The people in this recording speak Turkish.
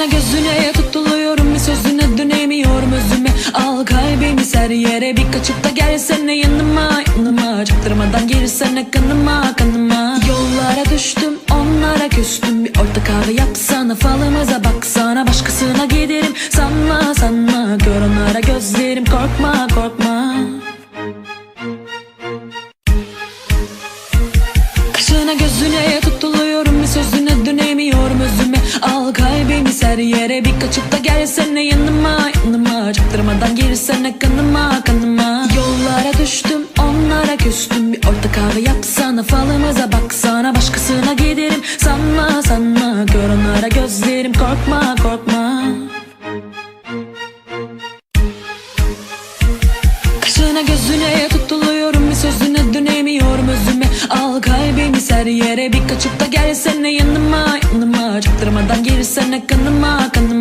Kaşına gözüne tutuluyorum bir sözüne dönemiyorum özüme. Al kalbimi ser yere bir kaçıp da gelsene yanıma. Yanıma Çaktırmadan girsene kanıma kanıma. Yollara düştüm onlara küstüm. Bir orta kahve yapsana falımıza baksana. Başkasına giderim sanma sanma. Gör onlara gözlerim korkma korkma. Kaşına gözüne tutuluyorum Al kalbimi ser yere bir kaçıp da gelsene yanıma yanıma. Çaktırmadan girsene kanıma kanıma. Yollara düştüm onlara küstüm. Bir orta kahve yapsana falımıza baksana. Başkasına giderim sanma sanma. Gör onlara gözlerim korkma korkma. Kaşına gözüne tutuluyorum bir sözüne dönemiyorum özüme. Al kalbimi ser yere bir kaçıp da gelsene yanıma You're sana kanama kanama